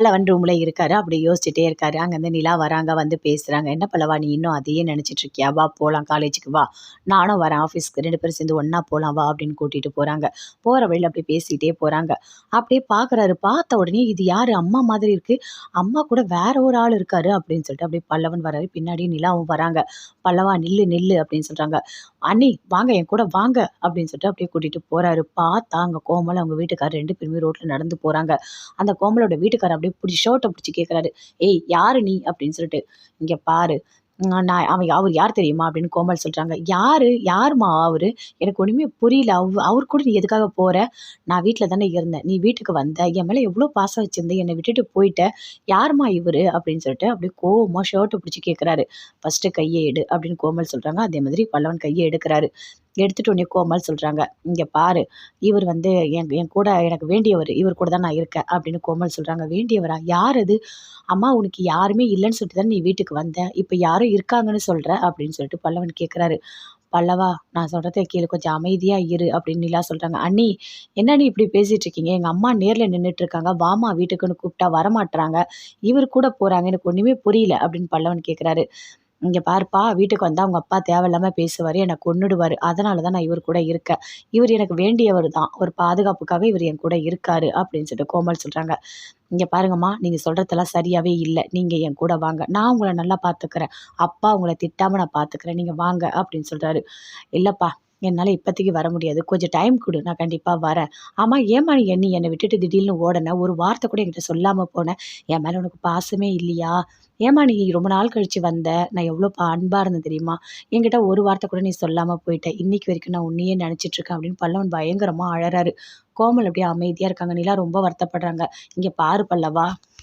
பல்லவன் ரூம்ல இருக்காரு. அப்படி யோசிச்சுட்டே இருக்காரு. அங்கேருந்து நிலா வராங்க. வந்து பேசுறாங்க. "என்ன பல்லவா நீ இன்னும் அதையே நினைச்சிட்டு இருக்கியா? வா போலாம் காலேஜுக்கு வா. நானும் வரேன் ஆஃபீஸ்க்கு. ரெண்டு பேரும் சேர்ந்து ஒன்னா போகலாம் வா" அப்படின்னு கூட்டிட்டு போறாங்க. போற வழியில அப்படியே பேசிட்டே போறாங்க. அப்படியே பார்க்குறாரு. பார்த்த உடனே இது யாரு? அம்மா மாதிரி இருக்கு. அம்மா கூட வேற ஒரு ஆள் இருக்காரு அப்படின்னு சொல்லிட்டு அப்படியே பல்லவன் வராரு. பின்னாடி நிலாவும் வராங்க. "பல்லவா நில்லு நில்லு" அப்படின்னு சொல்றாங்க. "அண்ணி வாங்க என் கூட வாங்க" அப்படின்னு சொல்லிட்டு அப்படியே கூட்டிட்டு போறாரு. பார்த்தா அங்க கோமல் அவங்க வீட்டுக்காரர் ரெண்டு பேருமே ரோட்ல நடந்து போறாங்க. அந்த கோமலோட வீட்டுக்காரர் அப்படியே பிடிச்சி ஷர்ட்டை பிடிச்சி கேட்குறாரு. "ஏய் யாரு நீ?" அப்படின்னு சொல்லிட்டு. இங்கே பாரு. நான் அவன் அவர் யார் தெரியுமா?" அப்படின்னு கோமல் சொல்கிறாங்க யார் யாரும்மா அவர் எனக்கு ஒன்றுமே புரியல. அவ் அவர் கூட நீ எதுக்காக போகிற நான் வீட்டில் தானே இருந்தேன். நீ வீட்டுக்கு வந்த. என் மேலே எவ்வளோ பாசம் வச்சுருந்தேன் என்னை விட்டுட்டு போயிட்ட. யாரும்மா இவரு?" அப்படின்னு சொல்லிட்டு அப்படியே கோவமாக ஷர்ட்டை பிடிச்சி கேட்குறாரு. "ஃபர்ஸ்ட்டு கையை எடு" அப்படின்னு கோமல் சொல்கிறாங்க அதே மாதிரி பல்லவன் கையை எடுக்கிறாரு எடுத்துகிட்டு உடனே கோமல் சொல்கிறாங்க இங்கே பாரு. இவர் வந்து என் என் கூட எனக்கு வேண்டியவர் இவர் கூட தான் நான் இருக்கேன்" அப்படின்னு கோமல் சொல்கிறாங்க "வேண்டியவரா? யார் அது? அம்மா உனக்கு யாருமே இல்லைன்னு சொல்லிட்டு தான் நீ வீட்டுக்கு வந்த. இப்போ யாரும் இருக்காங்கன்னு சொல்கிற அப்படின்னு சொல்லிட்டு பல்லவன் கேட்குறாரு. "பல்லவா நான் சொல்கிறத கேளு. கொஞ்சம் அமைதியாக இரு" அப்படின்னு நிலா சொல்கிறாங்க "அண்ணி என்ன நீ இப்படி பேசிகிட்டு இருக்கீங்க? எங்கள் அம்மா நேரில் நின்னுட்டு இருக்காங்க. வீட்டுக்குன்னு கூப்பிட்டா வரமாட்டுறாங்க இவர் கூட போகிறாங்க எனக்கு ஒன்றுமே புரியல" அப்படின்னு பல்லவன் கேட்குறாரு. இங்கே பாருப்பா வீட்டுக்கு வந்தால் அவங்க அப்பா தேவையில்லாமல் பேசுவார் என்னை கொண்டுடுவார் அதனால தான் நான் இவர் கூட இருக்கேன். இவர் எனக்கு வேண்டியவர் தான். ஒரு பாதுகாப்புக்காக இவர் என் கூட இருக்கார் அப்படின்னு சொல்லிட்டு கோமல் சொல்கிறாங்க இங்கே பாருங்கம்மா, நீங்கள் சொல்கிறதெல்லாம் சரியாகவே இல்லை நீங்கள் என் கூட வாங்க. நான் உங்களை நல்லா பார்த்துக்கிறேன். அப்பா உங்களை திட்டாமல் நான் பார்த்துக்கிறேன். நீங்கள் வாங்க" அப்படின்னு சொல்கிறாரு இல்லைப்பா என்னால் இப்போதைக்கு வர முடியாது. கொஞ்சம் டைம் கொடு நான் கண்டிப்பாக வரேன். ஆமாம் ஏம்மா நீ என்னை விட்டுட்டு திடீர்னு ஓடனே ஒரு வார்த்தை கூட என்கிட்ட சொல்லாமல் போனேன் என் மேலே உனக்கு பாசமே இல்லையா? ஏமா நீ ரொம்ப நாள் கழித்து வந்த. நான் எவ்வளோ அன்பாக இருந்தேன் தெரியுமா? என்கிட்ட ஒரு வார்த்தை கூட நீ சொல்லாமல் போயிட்ட. இன்னைக்கு வரைக்கும் நான் உன்னையே நினச்சிட்ருக்கேன் அப்படின்னு பல்லவன் பயங்கரமாக அழறாரு. கோமல் அப்படியே அமைதியாக இருக்காங்க. நிலா ரொம்ப வருத்தப்படுறாங்க. இங்கே பாரு பல்லவா"